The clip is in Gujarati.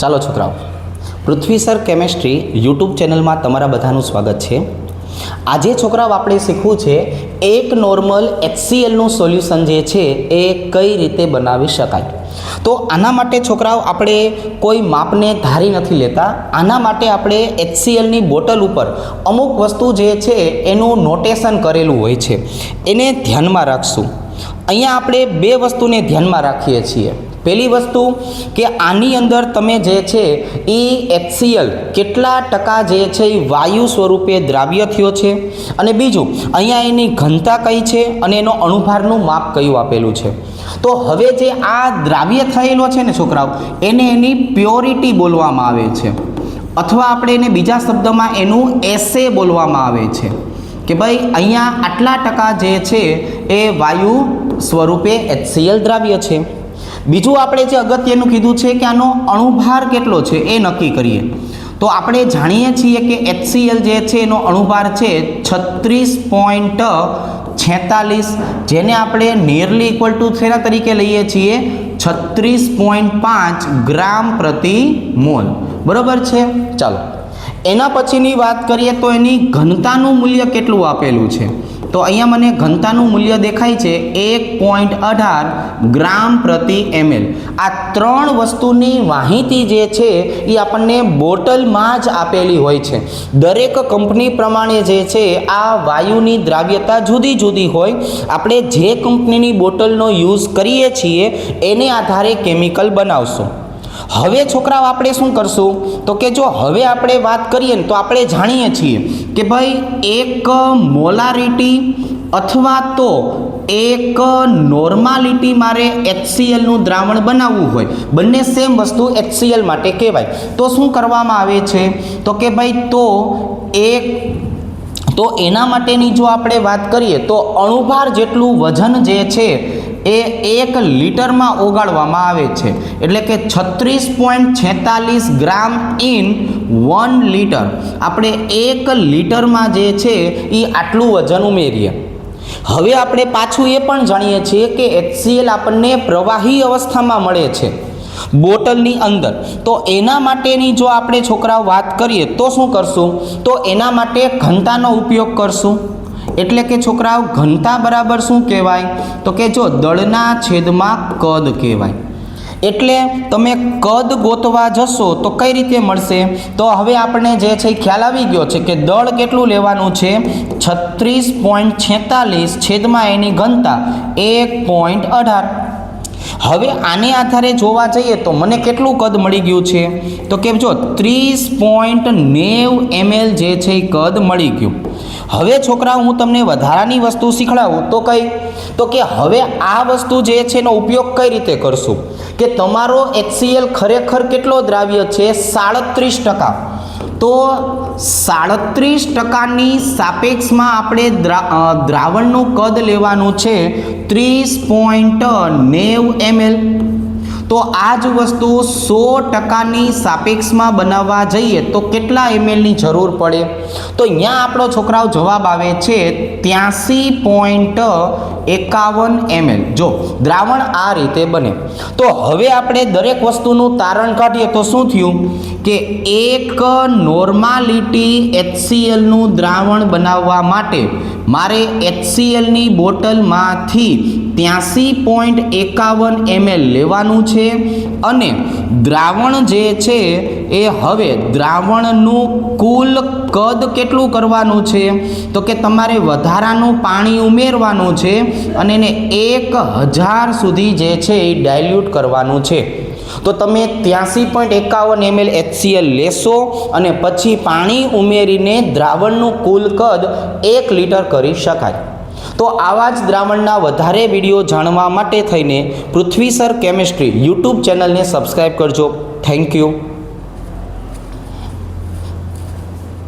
ચાલો છોકરાઓ, પૃથ્વી સર કેમેસ્ટ્રી યુટ્યુબ ચેનલમાં તમારા બધાનું સ્વાગત છે. આજે છોકરાઓ, આપણે શીખવું છે એક નોર્મલ એચસીએલનું સોલ્યુશન જે છે એ કઈ રીતે બનાવી શકાય. તો આના માટે છોકરાઓ, આપણે કોઈ માપને ધારી નથી લેતા. આના માટે આપણે એચસીએલની બોટલ ઉપર અમુક વસ્તુ જે છે એનું નોટેશન કરેલું હોય છે. એને ધ્યાનમાં રાખશું. અહીંયા આપણે બે વસ્તુને ધ્યાનમાં રાખીએ છીએ. પહેલી વસ્તુ કે આની અંદર તમે જે છે એ એચસીએલ કેટલા ટકા જે છે એ વાયુ સ્વરૂપે દ્રાવ્ય થયો છે? અને બીજું, અહીંયા એની ઘનતા કઈ છે અને એનો અણુભારનું માપ કયું આપેલું છે? તો હવે જે આ દ્રાવ્ય થયેલો છે ને છોકરાઓ, એને એની પ્યોરિટી બોલવામાં આવે છે. અથવા આપણે એને બીજા શબ્દમાં એનું એસે બોલવામાં આવે છે. કે ભાઈ, અહીંયા આટલા ટકા જે છે એ વાયુ સ્વરૂપે એચસીએલ દ્રાવ્ય છે. બીજું આપણે જે અગત્યનું કીધું છે કે આનો અણુભાર કેટલો છે એ નક્કી કરીએ. તો આપણે જાણીએ છીએ કે એચસીએલ જે છે એનો અણુભાર છે છત્રીસ પોઈન્ટ છેતાલીસ, જેને આપણે નિયરલી ઇક્વલ ટુ શેના તરીકે લઈએ છીએ? છત્રીસ પોઈન્ટ પાંચ ગ્રામ પ્રતિ મોલ. બરાબર છે? ચાલો. એના પછીની વાત કરીએ તો એની ઘનતાનું મૂલ્ય કેટલું આપેલું છે? તો અહીંયા મને ઘનતાનું મૂલ્ય દેખાય છે એક પોઈન્ટ અઢાર ગ્રામ પ્રતિ એમએલ આ ત્રણ વસ્તુની માહિતી જે છે એ આપણને બોટલમાં જ આપેલી હોય છે. દરેક કંપની પ્રમાણે જે છે, આ વાયુની દ્રાવ્યતા જુદી જુદી હોય. આપણે જે કંપનીની બોટલનો યુઝ કરીએ છીએ, એને આધારે કેમિકલ બનાવશું. હવે છોકરાઓ આપણે શું કરશું? તો કે જો હવે આપણે વાત કરીએ ને તો આપણે જાણીએ છીએ કે ભાઈ એક મોલારિટી અથવા તો એક નોર્માલિટી મારે એચસીએલનું દ્રાવણ બનાવવું હોય. બંને સેમ વસ્તુ એચસીએલ માટે કહેવાય. તો શું કરવામાં આવે છે? તો કે ભાઈ તો એક તો એના માટેની જો આપણે વાત કરીએ તો અણુભાર જેટલું વજન જે છે એ એક લીટરમાં ઓગાળવામાં આવે છે. એટલે કે છત્રીસ પોઈન્ટ છેતાલીસ ગ્રામ ઇન વન લીટર. આપણે એક લીટરમાં જે છે એ આટલું વજન ઉમેરીએ. હવે આપણે પાછું એ પણ જાણીએ છીએ કે એચસીએલ આપણને પ્રવાહી અવસ્થામાં મળે છે. બોટલની અંદર. તો એના માટેની જો આપણે છોકરાઓ વાત કરીએ તો શું કરશું? તો એના માટે ઘનતાનો ઉપયોગ કરશું. એટલે કે છોકરાઓ, ઘનતા બરાબર શું કહેવાય? તો કે જો દળના છેદમાં કદ કહેવાય. એટલે તમે કદ ગોતવા જશો તો કઈ રીતે મળશે? તો હવે આપણે જે છે ખ્યાલ આવી ગયો છે કે દળ કેટલું લેવાનું છે? છત્રીસ પોઈન્ટ છેતાલીસ છેદમાં એની ઘનતા એક પોઈન્ટ અઢાર. હવે આને આધારે જોવા જઈએ તો મને કેટલું કદ મળી ગયું છે? તો કે જો ત્રીસ પોઈન્ટ નેવ એમએલ જે છે એ કદ મળી ગયું. હવે છોકરા હું તમને વધારાની વસ્તુ શીખડાવું, તો કઈ? તો કે હવે આ વસ્તુ જે છે એનો ઉપયોગ કઈ રીતે કરશું? કે તમારો એચસીએલ ખરેખર કેટલો દ્રાવ્ય છે? સાડત્રીસ ટકા. તો સાડત્રીસ ટકાની સાપેક્ષમાં આપણે દ્રાવણનું કદ લેવાનું છે ત્રીસ પોઈન્ટ નેવ એમએલ તો આ જ વસ્તુ સો ટકાની સાપેક્ષમાં બનાવવા જઈએ તો કેટલા એમએલની જરૂર પડે? તો અહીંયા આપણો છોકરાઓ જવાબ આવે છે ત્યાંસી પોઈન્ટ એકાવન એમએલ જો, દ્રાવણ આ રીતે બને. તો હવે આપણે દરેક વસ્તુનું તારણ કાઢીએ તો શું થયું? કે એક નોર્માલિટી એચસીએલનું દ્રાવણ બનાવવા માટે મારે એચસીએલની બોટલમાંથી ત્યાંસી પોઈન્ટ એકાવન એમએલ લેવાનું છે અને દ્રાવણ જે છે એ હવે દ્રાવણનું કુલ કદ કેટલું કરવાનું છે? તો કે તમારે વધારાનું પાણી ઉમેરવાનું છે અને એને એક હજાર સુધી જે છે એ ડાયલ્યુટ કરવાનું છે. તો તમે ત્યાંસી પોઈન્ટ એકાવન એમએલ એચસીએલ લેશો અને પછી પાણી ઉમેરીને દ્રાવણનું કુલ કદ એક લીટર કરી શકાય. તો આવા જ દ્રાવણના વધારે વીડિયો જાણવા માટે થઈને પૃથ્વી સર કેમિસ્ટ્રી યુટ્યુબ ચેનલને સબસ્ક્રાઈબ કરજો. Thank you.